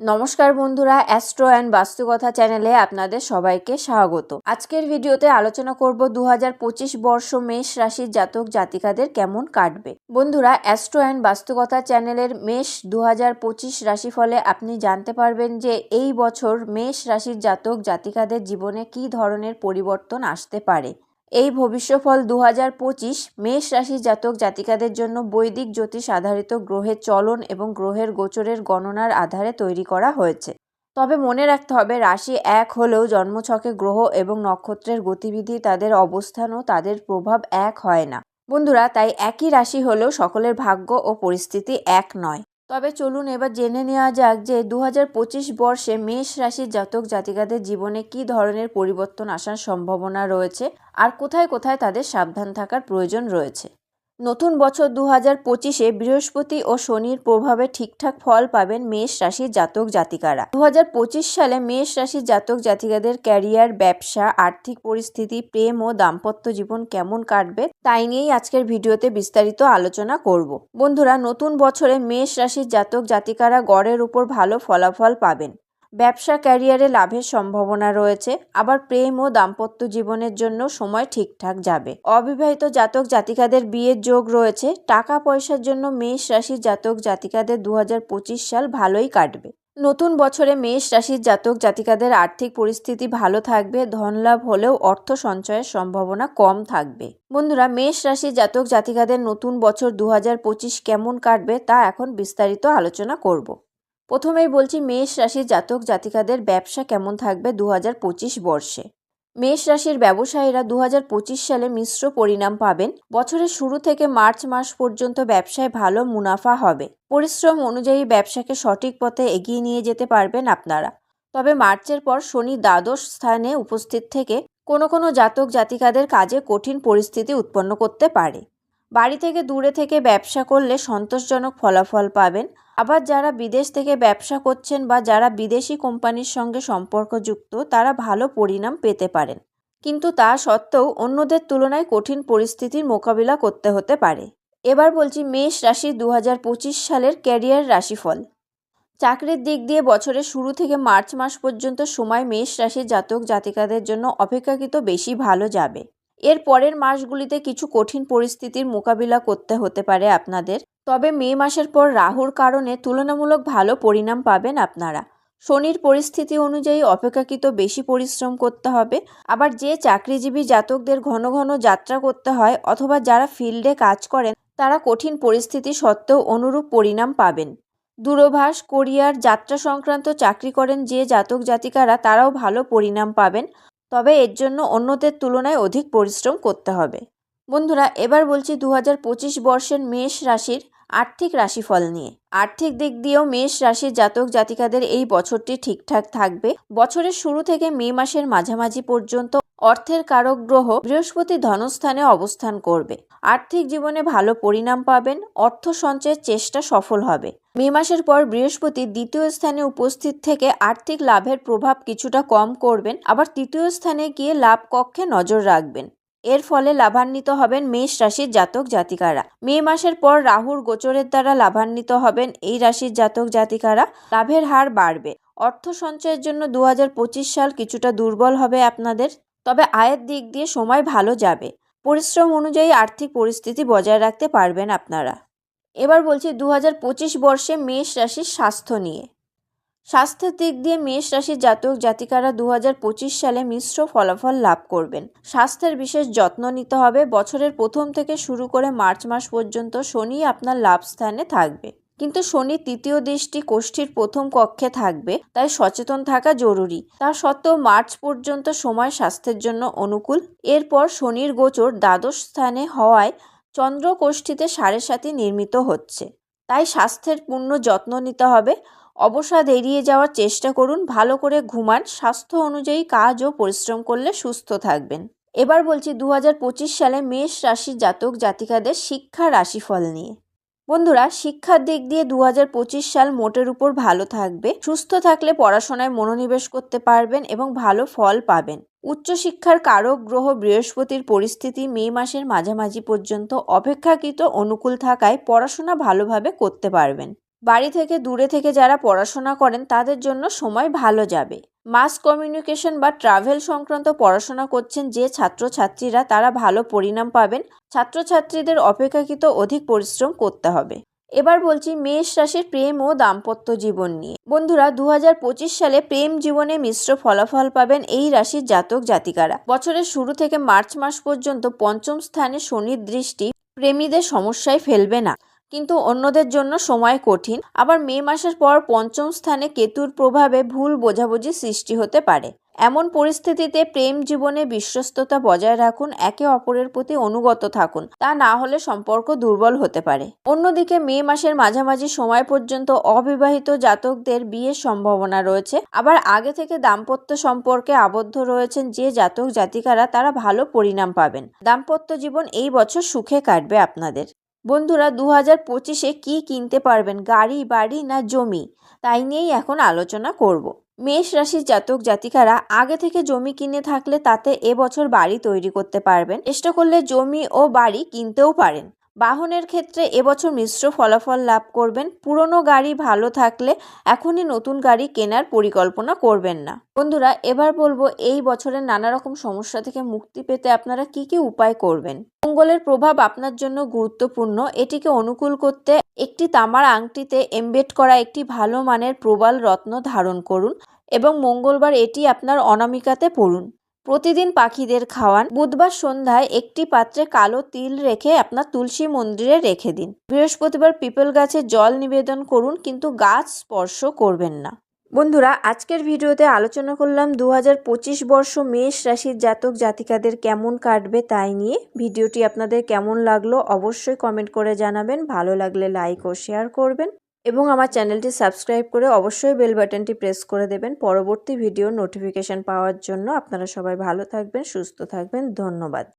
নমস্কার বন্ধুরা astro and বাস্তুকথা চ্যানেলে আপনাদের সবাইকে স্বাগত। আজকের ভিডিওতে আলোচনা করব দু বর্ষ মেষ রাশির জাতক জাতিকাদের কেমন কাটবে। বন্ধুরা অ্যাস্ট্রো অ্যান্ড বাস্তুকথা চ্যানেলের মেষ দু রাশিফলে আপনি জানতে পারবেন যে এই বছর মেষ রাশির জাতক জাতিকাদের জীবনে কী ধরনের পরিবর্তন আসতে পারে। এই ভবিষ্যফল দু হাজার পঁচিশ মেষ রাশির জাতক জাতিকাদের জন্য বৈদিক জ্যোতিষ আধারিত গ্রহের চলন এবং গ্রহের গোচরের গণনার আধারে তৈরি করা হয়েছে। তবে মনে রাখতে হবে, রাশি এক হলেও জন্মছকে গ্রহ এবং নক্ষত্রের গতিবিধি, তাদের অবস্থান ও তাদের প্রভাব এক হয় না। বন্ধুরা, তাই একই রাশি হলেও সকলের ভাগ্য ও পরিস্থিতি এক নয়। তবে চলুন এবার জেনে নেওয়া যাক যে দু হাজার পঁচিশ বর্ষে মেষ রাশির জাতক জাতিকাদের জীবনে কি ধরনের পরিবর্তন আসার সম্ভাবনা রয়েছে আর কোথায় কোথায় তাদের সাবধান থাকার প্রয়োজন রয়েছে। নতুন বছর দু হাজার পঁচিশে বৃহস্পতি ও শনির প্রভাবে ঠিকঠাক ফল পাবেন মেষ রাশির জাতক জাতিকারা। দু হাজার পঁচিশ সালে মেষ রাশির জাতক জাতিকাদের ক্যারিয়ার, ব্যবসা, আর্থিক পরিস্থিতি, প্রেম ও দাম্পত্য জীবন কেমন কাটবে তাই নিয়েই আজকের ভিডিওতে বিস্তারিত আলোচনা করব। বন্ধুরা, নতুন বছরে মেষ রাশির জাতক জাতিকারা গড়ের উপর ভালো ফলাফল পাবেন। ব্যবসা ক্যারিয়ারে লাভের সম্ভাবনা রয়েছে, আবার প্রেম ও দাম্পত্য জীবনের জন্য সময় ঠিকঠাক যাবে। অবিবাহিত জাতক জাতিকাদের বিয়ের যোগ রয়েছে টাকা পয়সার জন্য মেষ রাশির জাতক জাতিকাদের দু হাজার পঁচিশ সাল ভালোই কাটবে। নতুন বছরে মেষ রাশির জাতক জাতিকাদের আর্থিক পরিস্থিতি ভালো থাকবে ধনলাভ হলেও অর্থ সঞ্চয়ের সম্ভাবনা কম থাকবে। বন্ধুরা, মেষ রাশির জাতক জাতিকাদের নতুন বছর দু হাজার পঁচিশ কেমন কাটবে তা এখন বিস্তারিত আলোচনা করব। প্রথমেই বলছি মেষ রাশির জাতক জাতিকাদের ব্যবসা কেমন থাকবে দু হাজার পঁচিশ বর্ষে? মেষ রাশির ব্যবসায়ীরা দু হাজার পঁচিশ সালে মিশ্র পরিণাম পাবেন। বছরের শুরু থেকে মার্চ মাস পর্যন্ত ব্যবসায় ভালো মুনাফা হবে। পরিশ্রম অনুযায়ী ব্যবসাকে সঠিক পথে এগিয়ে নিয়ে যেতে পারবেন আপনারা। তবে মার্চের পর শনি দ্বাদশ স্থানে উপস্থিত থেকে কোনো কোনো জাতক জাতিকাদের কাজে কঠিন পরিস্থিতি উৎপন্ন করতে পারে। বাড়ি থেকে দূরে থেকে ব্যবসা করলে সন্তোষজনক ফলাফল পাবেন। আবার যারা বিদেশ থেকে ব্যবসা করছেন বা যারা বিদেশি কোম্পানির সঙ্গে সম্পর্কযুক্ত, তারা ভালো পরিণাম পেতে পারেন। কিন্তু তা সত্ত্বেও অন্যদের তুলনায় কঠিন পরিস্থিতির মোকাবিলা করতে হতে পারে। এবার বলছি মেষ রাশি দু হাজার পঁচিশ সালের ক্যারিয়ার রাশিফল। চাকরির দিক দিয়ে বছরের শুরু থেকে মার্চ মাস পর্যন্ত সময় মেষ রাশির জাতক জাতিকাদের জন্য অপেক্ষাকৃত বেশি ভালো যাবে। এর পরের মাসগুলিতে কিছু কঠিন পরিস্থিতির মোকাবিলা করতে হতে পারে আপনাদের। তবে মে মাসের পর রাহুর কারণে তুলনামূলক ভালো পরিণাম পাবেন আপনারা। শনির পরিস্থিতি অনুযায়ী অপেক্ষাকৃত বেশি পরিশ্রম করতে হবে। আবার যে চাকরিজীবী জাতকদের ঘন ঘন যাত্রা করতে হয় অথবা যারা ফিল্ডে কাজ করেন, তারা কঠিন পরিস্থিতি সত্ত্বেও অনুরূপ পরিণাম পাবেন। দূরভাষ, কোরিয়ার যাত্রা সংক্রান্ত চাকরি করেন যে জাতক জাতিকারা, তারাও ভালো পরিণাম পাবেন। তবে এর জন্য অন্যদের তুলনায় অধিক পরিশ্রম করতে হবে। বন্ধুরা, এবার বলছি দু হাজার পঁচিশ বর্ষের মেষ রাশির আর্থিক রাশিফল নিয়ে। আর্থিক দিক দিয়েও মেষ রাশির জাতক জাতিকাদের এই বছরটি ঠিকঠাক থাকবে। বছরের শুরু থেকে মে মাসের মাঝামাঝি পর্যন্ত অর্থের কারক গ্রহ বৃহস্পতি ধনস্থানে অবস্থান করবে। আর্থিক জীবনে ভালো পরিণাম পাবেন, অর্থ সঞ্চয়ের চেষ্টা সফল হবে। মে মাসের পর বৃহস্পতি দ্বিতীয় স্থানে উপস্থিত থেকে আর্থিক লাভের প্রভাব কিছুটা কম করবেন, আবার তৃতীয় স্থানে গিয়ে লাভ কক্ষে নজর রাখবেন। এর ফলে লাভান্বিত হবেন মেষ রাশির জাতক জাতিকারা। মে মাসের পর রাহুর গোচরের দ্বারা লাভান্বিত হবেন এই রাশির জাতক জাতিকারা। লাভের হার বাড়বে। অর্থ সঞ্চয়ের জন্য দু হাজার পঁচিশ সাল কিছুটা দুর্বল হবে আপনাদের। তবে আয়ের দিক দিয়ে সময় ভালো যাবে। পরিশ্রম অনুযায়ী আর্থিক পরিস্থিতি বজায় রাখতে পারবেন আপনারা। এবার বলছি দু হাজার পঁচিশ বর্ষে মেষ রাশির স্বাস্থ্য নিয়ে। স্বাস্থ্যের দিক দিয়ে মেষ রাশির জাতক জাতিকারা দু হাজার পঁচিশ সালে মিশ্র ফলাফল লাভ করবেন। স্বাস্থ্যের বিশেষ যত্ন নিতে হবে। বছরের প্রথম থেকে শুরু করে মার্চ মাস পর্যন্ত শনি আপনার লাভ স্থানে থাকবে। কিন্তু শনি তৃতীয় দৃষ্টি কোষ্ঠীর প্রথম কক্ষে থাকবে, তাই সচেতন থাকা জরুরি। তা সত্ত্বেও মার্চ পর্যন্ত সময় স্বাস্থ্যের জন্য অনুকূল। এরপর শনির গোচর দ্বাদশ স্থানে হওয়ায় চন্দ্রকোষ্ঠীতে সাড়ে সাথে নির্মিত হচ্ছে। তাই স্বাস্থ্যের পূর্ণ যত্ন নিতে হবে। অবসাদ এড়িয়ে যাওয়ার চেষ্টা করুন, ভালো করে ঘুমান, স্বাস্থ্য অনুযায়ী কাজ ও পরিশ্রম করলে সুস্থ থাকবেন। এবার বলছি দু হাজার পঁচিশ সালে মেষ রাশির জাতক জাতিকাদের শিক্ষা রাশিফল নিয়ে। বন্ধুরা, শিক্ষার দিক দিয়ে দু হাজার পঁচিশ সাল মোটের উপর ভালো থাকবে। সুস্থ থাকলে পড়াশোনায় মনোনিবেশ করতে পারবেন এবং ভালো ফল পাবেন। উচ্চশিক্ষার কারক গ্রহ বৃহস্পতির পরিস্থিতি মে মাসের মাঝামাঝি পর্যন্ত অপেক্ষাকৃত অনুকূল থাকায় পড়াশোনা ভালোভাবে করতে পারবেন। বাড়ি থেকে দূরে থেকে যারা পড়াশোনা করেন, তাদের জন্য সময় ভালো যাবে। মাস কমিউনিকেশন বা ট্রাভেল সংক্রান্ত পড়াশোনা করছেন যে ছাত্রছাত্রীরা, তারা ভালো পরিণাম পাবেন। ছাত্রছাত্রীদের অপেক্ষাকৃত অধিক পরিশ্রম করতে হবে। এবার বলছি মেষ রাশির প্রেম ও দাম্পত্য জীবন নিয়ে। বন্ধুরা দু হাজার পঁচিশ সালে প্রেম জীবনে মিশ্র ফলাফল পাবেন এই রাশির জাতক জাতিকারা। বছরের শুরু থেকে মার্চ মাস পর্যন্ত পঞ্চম স্থানে শনির দৃষ্টি প্রেমীদের সমস্যায় ফেলবে না। কিন্তু অন্যদের জন্য সময় কঠিন। আবার মে মাসের পর পঞ্চম স্থানে কেতুর প্রভাবে ভুল বোঝাবুঝি সৃষ্টি হতে পারে। এমন পরিস্থিতিতে প্রেম জীবনে বিশ্বস্ততা বজায় রাখুন, একে অপরের প্রতি অনুগত থাকুন। তা না হলে সম্পর্ক দুর্বল হতে পারে। অন্যদিকে মে মাসের মাঝামাঝি সময় পর্যন্ত অবিবাহিত জাতকদের বিয়ের সম্ভাবনা রয়েছে। আবার আগে থেকে দাম্পত্য সম্পর্কে আবদ্ধ রয়েছেন যে জাতক জাতিকারা তারা ভালো পরিণাম পাবেন। দাম্পত্য জীবন এই বছর সুখে কাটবে আপনাদের। বন্ধুরা দু হাজার পঁচিশে কী কিনতে পারবেন? গাড়ি, বাড়ি না জমি? তাই নিয়েই এখন আলোচনা করব। মেষ রাশির জাতক জাতিকারা আগে থেকে জমি কিনে থাকলে তাতে এবছর বাড়ি তৈরি করতে পারবেন। চেষ্টা করলে জমি ও বাড়ি কিনতেও পারেন। বাহনের ক্ষেত্রে এবছর মিশ্র ফলাফল লাভ করবেন। পুরনো গাড়ি ভালো থাকলে এখনই নতুন গাড়ি কেনার পরিকল্পনা করবেন না। বন্ধুরা, এবার বলব, এই বছরের নানা রকম সমস্যা থেকে মুক্তি পেতে আপনারা কি কি উপায় করবেন? মঙ্গলের প্রভাব আপনার জন্য গুরুত্বপূর্ণ। এটিকে অনুকূল করতে একটি তামার আংটিতে এমবেড করা একটি ভালো মানের প্রবাল রত্ন ধারণ করুন এবং মঙ্গলবার এটি আপনার অনামিকাতে পড়ুন। প্রতিদিন পাখিদের খাওয়ান। বুধবার সন্ধ্যায় একটি পাত্রে কালো তিল রেখে আপনার তুলসী মন্দিরে রেখে দিন। বৃহস্পতিবার পিপল গাছে জল নিবেদন করুন, কিন্তু গাছ স্পর্শ করবেন না। বন্ধুরা, আজকের ভিডিওতে আলোচনা করলাম দু হাজার পঁচিশ বর্ষ মেষ রাশির জাতক জাতিকাদের কেমন কাটবে তাই নিয়ে। ভিডিওটি আপনাদের কেমন লাগল অবশ্যই কমেন্ট করে জানাবেন, ভালো লাগলে লাইক ও শেয়ার করবেন এবং আমার চ্যানেলটি সাবস্ক্রাইব করে অবশ্যই বেল বাটনটি প্রেস করে দেবেন। পরবর্তী ভিডিওর নোটিফিকেশন পাওয়ার জন্য আপনারা সবাই ভালো থাকবেন, সুস্থ থাকবেন, ধন্যবাদ।